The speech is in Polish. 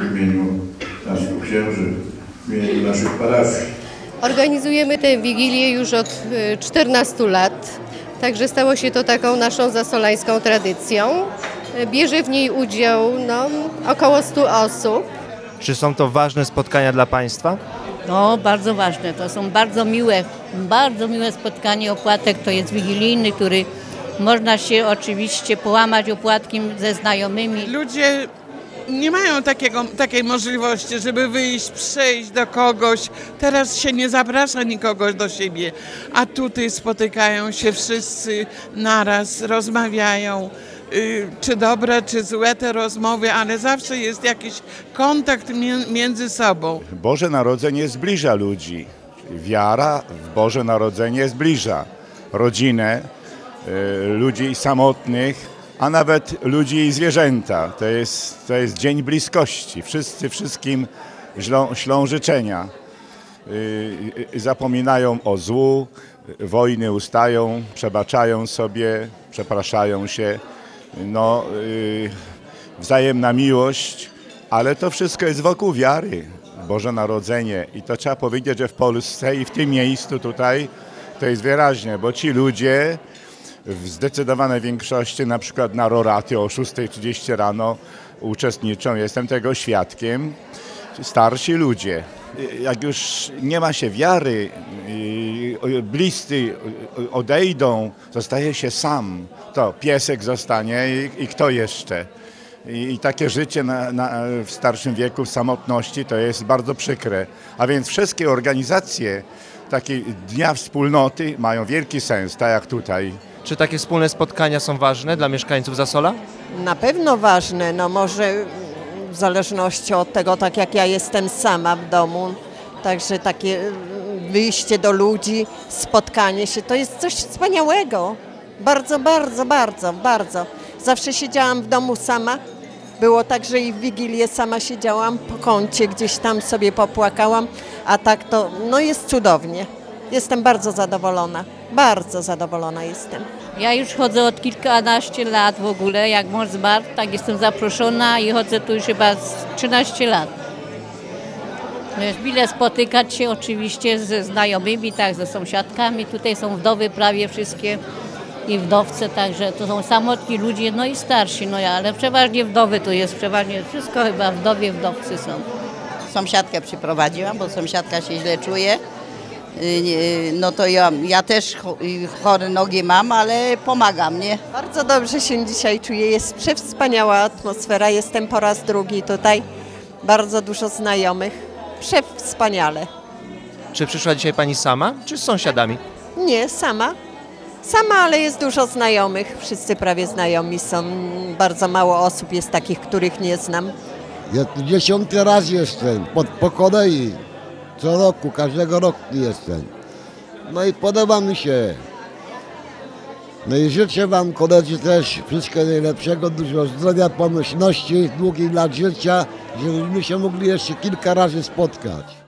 w imieniu naszych księży, w imieniu naszych parafii. Organizujemy tę wigilię już od y, 14 lat, także stało się to taką naszą zasolańską tradycją. Y, Bierze w niej udział no, około 100 osób. Czy są to ważne spotkania dla Państwa? No, bardzo ważne. To są bardzo miłe, bardzo miłe spotkanie. Opłatek to jest wigilijny, który można się oczywiście połamać opłatkiem ze znajomymi. Ludzie nie mają takiego, takiej możliwości, żeby wyjść, przejść do kogoś. Teraz się nie zaprasza nikogo do siebie, a tutaj spotykają się wszyscy naraz, rozmawiają. y, Czy dobre, czy złe te rozmowy, ale zawsze jest jakiś kontakt mię- między sobą. Boże Narodzenie zbliża ludzi. Wiara w Boże Narodzenie zbliża rodzinę, y, ludzi samotnych, a nawet ludzi i zwierzęta. To jest, to jest dzień bliskości. Wszyscy wszystkim ślą, ślą życzenia. Y, y, Zapominają o złu, wojny ustają, przebaczają sobie, przepraszają się. No, y, wzajemna miłość, ale to wszystko jest wokół wiary. Boże Narodzenie. I to trzeba powiedzieć, że w Polsce i w tym miejscu tutaj to jest wyraźne, bo ci ludzie w zdecydowanej większości, na przykład na Roraty o 6.30 rano uczestniczą, jestem tego świadkiem, starsi ludzie. Jak już nie ma się wiary, bliscy odejdą, zostaje się sam, to piesek zostanie i, i kto jeszcze? I, i takie życie na, na, w starszym wieku, w samotności, to jest bardzo przykre. A więc wszystkie organizacje takiej Dnia Wspólnoty mają wielki sens, tak jak tutaj. Czy takie wspólne spotkania są ważne dla mieszkańców Zasola? Na pewno ważne, no może w zależności od tego, tak jak ja jestem sama w domu, także takie mm, wyjście do ludzi, spotkanie się, to jest coś wspaniałego. Bardzo, bardzo, bardzo, bardzo. Zawsze siedziałam w domu sama. Było tak, że i w Wigilię sama siedziałam po kącie, gdzieś tam sobie popłakałam, a tak to, no jest cudownie. Jestem bardzo zadowolona, bardzo zadowolona jestem. Ja już chodzę od kilkanaście lat w ogóle. Jak mąż zmarł, tak jestem zaproszona i chodzę tu już chyba z 13 lat. Jest mile spotykać się oczywiście ze znajomymi, tak, ze sąsiadkami. Tutaj są wdowy prawie wszystkie i wdowce, także to są samotni ludzie, no i starsi, no ja, ale przeważnie wdowy tu jest, przeważnie wszystko chyba wdowie, wdowcy są. sąsiadkę przyprowadziłam, bo sąsiadka się źle czuje. Y, No to ja, ja też y, chore nogi mam, ale pomagam, nie? Bardzo dobrze się dzisiaj czuję. Jest przewspaniała atmosfera. Jestem po raz drugi tutaj. Bardzo dużo znajomych. Przewspaniale. Czy przyszła dzisiaj Pani sama, czy z sąsiadami? Nie, sama. Sama, ale jest dużo znajomych. Wszyscy prawie znajomi są. Bardzo mało osób jest takich, których nie znam. Ja tu dziesiąty raz jestem, po, po kolei. Co roku, każdego roku jestem. No i podoba mi się. No i życzę Wam koledzy też wszystkiego najlepszego, dużo zdrowia, pomyślności, długich lat życia, żebyśmy się mogli jeszcze kilka razy spotkać.